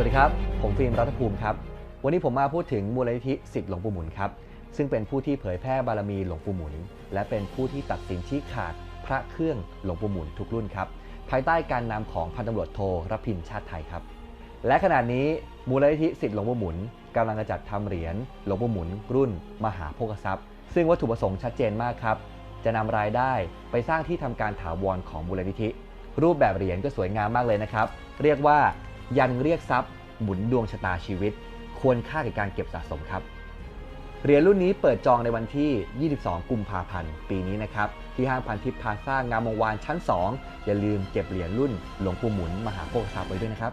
สวัสดีครับ ผมฟิล์มรัฐภูมิครับ วันนี้ผมมาพูดถึงมูลนิธิสิทธิหลวงปู่หมุนครับ ซึ่งเป็นผู้ที่เผยแพร่บารมีหลวงปู่หมุน และเป็นผู้ที่ตัดสินชี้ขาดพระเครื่องหลวงปู่หมุนทุกรุ่นครับ ภายใต้การนำของพันตำรวจโทรพินชาติไทยครับ และขณะนี้มูลนิธิสิทธิหลวงปู่หมุนกำลังจะจัดทำเหรียญหลวงปู่หมุน รุ่น มหาโภคทรัพย์ ซึ่งวัตถุประสงค์ชัดเจนมากครับ จะนำรายได้ไปสร้างที่ทำการถาวรของมูลนิธิ รูปแบบเหรียญก็สวยงามมากเลยนะครับ เรียกว่า ยันเรียกทรัพย์ หมุนดวงชะตาชีวิต ควรค่าแก่การเก็บสะสมครับเหรียญรุ่นนี้เปิดจองในวันที่ 22 กุมภาพันธ์ ปีนี้นะครับ ที่ห้างพันทิพย์พาซ่างามวงวานชั้น 2 อย่าลืมเก็บเหรียญรุ่นหลวงปู่หมุน มหาโภคทรัพย์ไว้ด้วยนะครับ